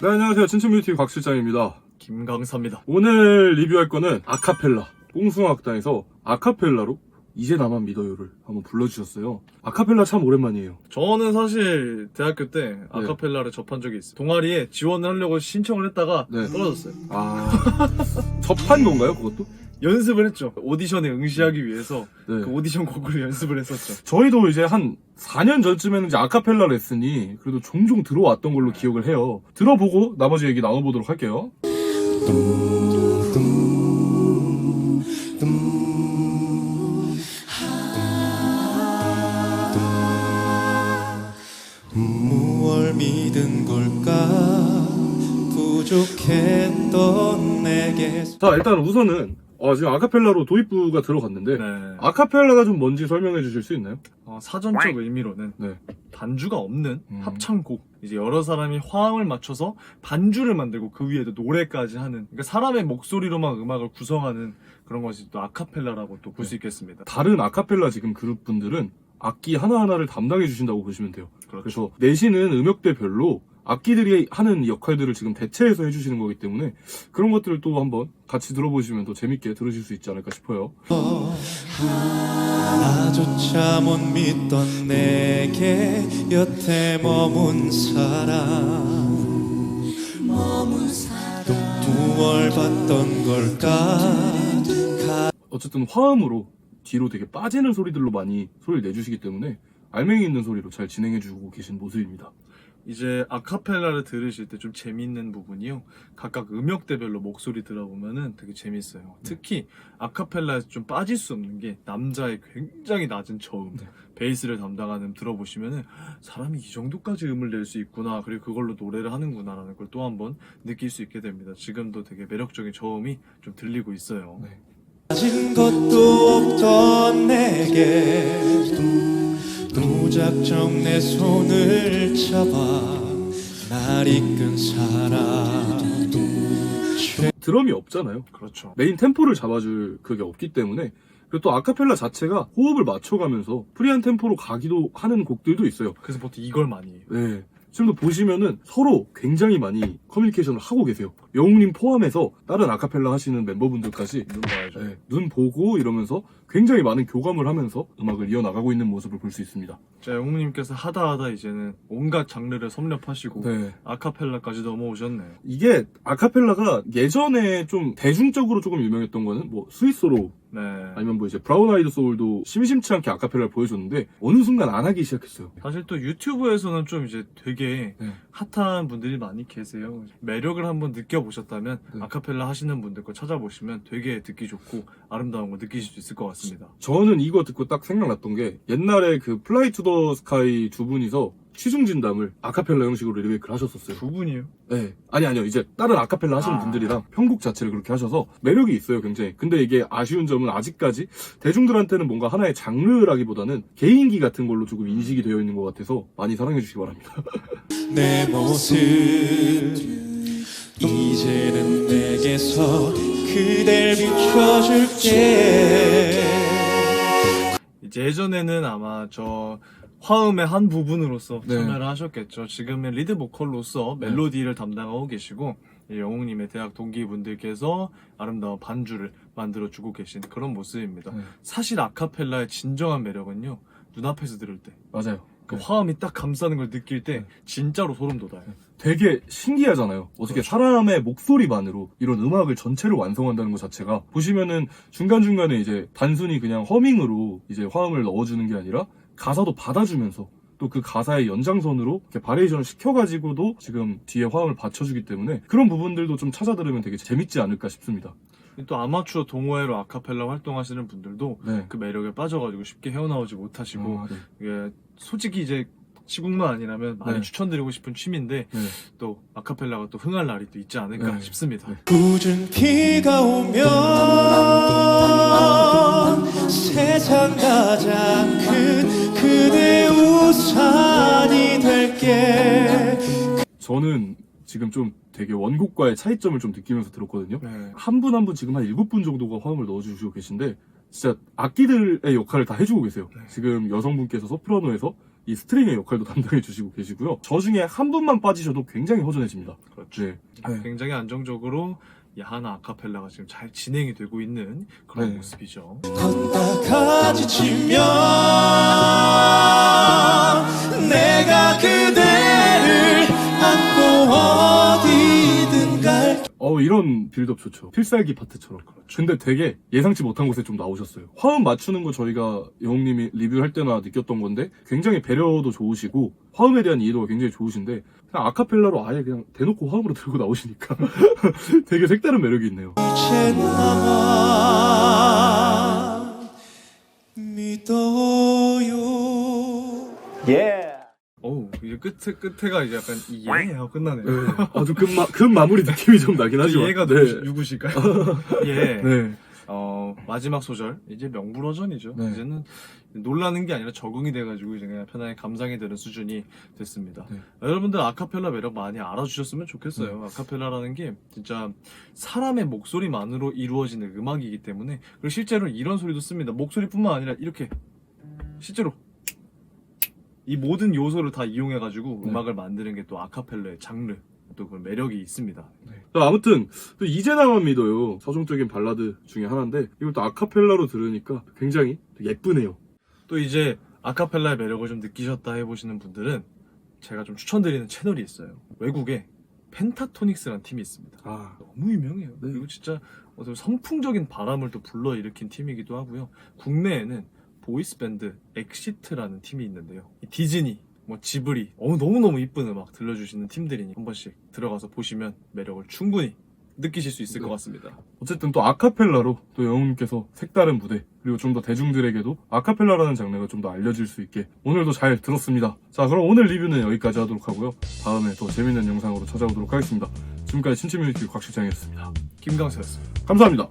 네, 안녕하세요. 진천뮤티 곽 실장입니다. 김강사입니다. 오늘 리뷰할 거는 아카펠라. 뽕숭아학당에서 아카펠라로 이제 나만 믿어요를 한번 불러주셨어요. 아카펠라 참 오랜만이에요. 저는 사실 대학교 때 아카펠라를 접한 적이 있어요. 동아리에 지원을 하려고 신청을 했다가 네. 떨어졌어요. 아, 접한 건가요, 그것도? 연습을 했죠. 오디션에 응시하기 위해서 네. 그 오디션 곡을 연습을 했었죠. 저희도 이제 한 4년 전쯤에는 이제 아카펠라 레슨이 그래도 종종 들어왔던 걸로 기억을 해요. 들어보고 나머지 얘기 나눠보도록 할게요. 무얼 믿은 걸까 부족했던 내게 자, 일단 우선은 어, 지금 아카펠라로 도입부가 들어갔는데 네. 아카펠라가 좀 뭔지 설명해 주실 수 있나요? 어, 사전적 의미로는 네. 반주가 없는 음. 합창곡. 이제 여러 사람이 화음을 맞춰서 반주를 만들고 그 위에도 노래까지 하는. 그러니까 사람의 목소리로만 음악을 구성하는 그런 것이 또 아카펠라라고 또 볼 수 있겠습니다. 다른 아카펠라 지금 그룹 분들은 악기 하나하나를 담당해 주신다고 보시면 돼요. 그렇죠. 그래서 내시는 음역대별로 악기들이 하는 역할들을 지금 대체해서 해주시는 거기 때문에 그런 것들을 또 한번 같이 들어보시면 더 재밌게 들으실 수 있지 않을까 싶어요. 나조차 못 믿던 내게 여태 머문 사람 또 무얼 봤던 걸까 어쨌든 화음으로 뒤로 되게 빠지는 소리들로 많이 소리를 내주시기 때문에 알맹이 있는 소리로 잘 진행해주고 계신 모습입니다. 이제 아카펠라를 들으실 때 좀 재밌는 부분이요. 각각 음역대별로 목소리 들어보면은 되게 재밌어요. 특히 아카펠라에서 좀 빠질 수 없는 게 남자의 굉장히 낮은 저음, 네. 베이스를 담당하는 음 들어보시면은 사람이 이 정도까지 음을 낼 수 있구나. 그리고 그걸로 노래를 하는구나라는 걸 또 한번 느낄 수 있게 됩니다. 지금도 되게 매력적인 저음이 좀 들리고 있어요. 네. 가진 것도 없던 내게 무작정 내 손을 잡아 날 이끈 사람 드럼이 없잖아요. 그렇죠. 메인 템포를 잡아줄 그게 없기 때문에 그리고 또 아카펠라 자체가 호흡을 맞춰가면서 프리한 템포로 가기도 하는 곡들도 있어요. 그래서 보통 이걸 많이 해요. 네. 지금도 보시면은 서로 굉장히 많이 커뮤니케이션을 하고 계세요. 영웅님 포함해서 다른 아카펠라 하시는 멤버분들까지 눈 봐야죠. 네, 눈 보고 이러면서 굉장히 많은 교감을 하면서 음악을 이어나가고 있는 모습을 볼 수 있습니다. 자, 영웅님께서 하다 하다 이제는 온갖 장르를 섭렵하시고 네. 아카펠라까지 넘어오셨네요. 이게 아카펠라가 예전에 좀 대중적으로 조금 유명했던 거는 뭐 스위스로 네. 아니면 뭐 이제 브라운 아이드 소울도 심심치 않게 아카펠라를 보여줬는데 어느 순간 안 하기 시작했어요. 사실 또 유튜브에서는 좀 이제 되게 네. 핫한 분들이 많이 계세요. 매력을 한번 느껴보셨다면 네. 아카펠라 하시는 분들 거 찾아보시면 되게 듣기 좋고 아름다운 거 느끼실 수 있을 것 같습니다. 저는 이거 듣고 딱 생각났던 게 옛날에 그 플라이 투 더 스카이 두 분이서 취중 진담을 아카펠라 형식으로 리메이크를 하셨었어요. 두 분이요? 네. 아니 아니요. 이제 다른 아카펠라 하시는 아. 분들이랑 편곡 자체를 그렇게 하셔서 매력이 있어요, 굉장히. 근데 이게 아쉬운 점은 아직까지 대중들한테는 뭔가 하나의 장르라기보다는 개인기 같은 걸로 조금 인식이 되어 있는 것 같아서 많이 사랑해 주시기 바랍니다. 내 모습 이제는 내게서 그댈 비춰줄게 이제 예전에는 아마 저 화음의 한 부분으로서 네. 참여를 하셨겠죠. 지금은 리드 보컬로서 멜로디를 담당하고 계시고 이 영웅님의 대학 동기분들께서 아름다운 반주를 만들어주고 계신 그런 모습입니다. 네. 사실 아카펠라의 진정한 매력은요 눈앞에서 들을 때 맞아요. 그 네. 화음이 딱 감싸는 걸 느낄 때 네. 진짜로 소름 돋아요. 되게 신기하잖아요. 어떻게 그렇죠. 사람의 목소리만으로 이런 음악을 전체를 완성한다는 것 자체가 보시면은 중간중간에 이제 단순히 그냥 허밍으로 이제 화음을 넣어주는 게 아니라 가사도 받아주면서 또 그 가사의 연장선으로 이렇게 바레이션을 시켜가지고도 지금 뒤에 화음을 받쳐주기 때문에 그런 부분들도 좀 찾아 들으면 되게 재밌지 않을까 싶습니다. 또 아마추어 동호회로 아카펠라 활동하시는 분들도 네. 그 매력에 빠져가지고 쉽게 헤어나오지 못하시고 아, 네. 이게 솔직히 이제 시국만 아니라면 많이 네. 추천드리고 싶은 취미인데 네. 또 아카펠라가 또 흥할 날이 또 있지 않을까 네. 싶습니다. 네. 굳은 비가 오면 세상 가장 큰 그대 우산이 될게 저는 지금 좀 되게 원곡과의 차이점을 좀 느끼면서 들었거든요. 네. 한분 한 분 지금 한 일곱 분 정도가 화음을 넣어주시고 계신데 진짜 악기들의 역할을 다 해주고 계세요. 네. 지금 여성분께서 소프라노에서 이 스트링의 역할도 담당해 주시고 계시고요. 저 중에 한 분만 빠지셔도 굉장히 허전해집니다. 그렇죠. 네. 네. 굉장히 안정적으로 이 하나 아카펠라가 지금 잘 진행이 되고 있는 그런 네. 모습이죠. 걷다가 지치면 이런 빌드업 좋죠. 필살기 파트처럼. 근데 되게 예상치 못한 곳에 좀 나오셨어요. 화음 맞추는 거 저희가 영웅님이 리뷰할 때나 느꼈던 건데 굉장히 배려도 좋으시고 화음에 대한 이해도가 굉장히 좋으신데 그냥 아카펠라로 아예 그냥 대놓고 화음으로 들고 나오시니까 되게 색다른 매력이 있네요. 믿어요 어우 이제 끝에 끝에가 이제 약간 예 하고 끝나네요. 네, 아주 금, 마, 금 마무리 느낌이 좀 나긴 하지만. 얘가 네. 누구, 누구실까요? 예. 네. 어, 마지막 소절 이제 명불허전이죠. 네. 이제는 놀라는 게 아니라 적응이 돼가지고 이제 그냥 편하게 감상이 되는 수준이 됐습니다. 네. 여러분들 아카펠라 매력 많이 알아주셨으면 좋겠어요. 아카펠라라는 게 진짜 사람의 목소리만으로 이루어지는 음악이기 때문에 그리고 실제로 이런 소리도 씁니다. 목소리뿐만 아니라 이렇게 실제로 이 모든 요소를 다 이용해가지고 네. 음악을 만드는 게 또 아카펠라의 장르 또 그런 매력이 있습니다. 자, 아무튼 또 이제 나만 믿어요. 서정적인 발라드 중에 하나인데 이걸 또 아카펠라로 들으니까 굉장히 또 예쁘네요. 또 이제 아카펠라의 매력을 좀 느끼셨다 해보시는 분들은 제가 좀 추천드리는 채널이 있어요. 외국에 펜타토닉스라는 팀이 있습니다. 아, 너무 유명해요. 네. 그리고 진짜 어떤 선풍적인 바람을 또 불러일으킨 팀이기도 하고요. 국내에는 보이스 밴드 엑시트라는 팀이 있는데요. 이 디즈니, 뭐 지브리, 어, 너무너무 이쁜 음악 들려주시는 팀들이니 한 번씩 들어가서 보시면 매력을 충분히 느끼실 수 있을 네. 것 같습니다. 어쨌든 또 아카펠라로 또 영웅님께서 색다른 무대 그리고 좀 더 대중들에게도 아카펠라라는 장르가 좀 더 알려질 수 있게 오늘도 잘 들었습니다. 자 그럼 오늘 리뷰는 여기까지 하도록 하고요. 다음에 더 재밌는 영상으로 찾아오도록 하겠습니다. 지금까지 친추뮤니티 곽실장이었습니다. 김강세였습니다. 감사합니다.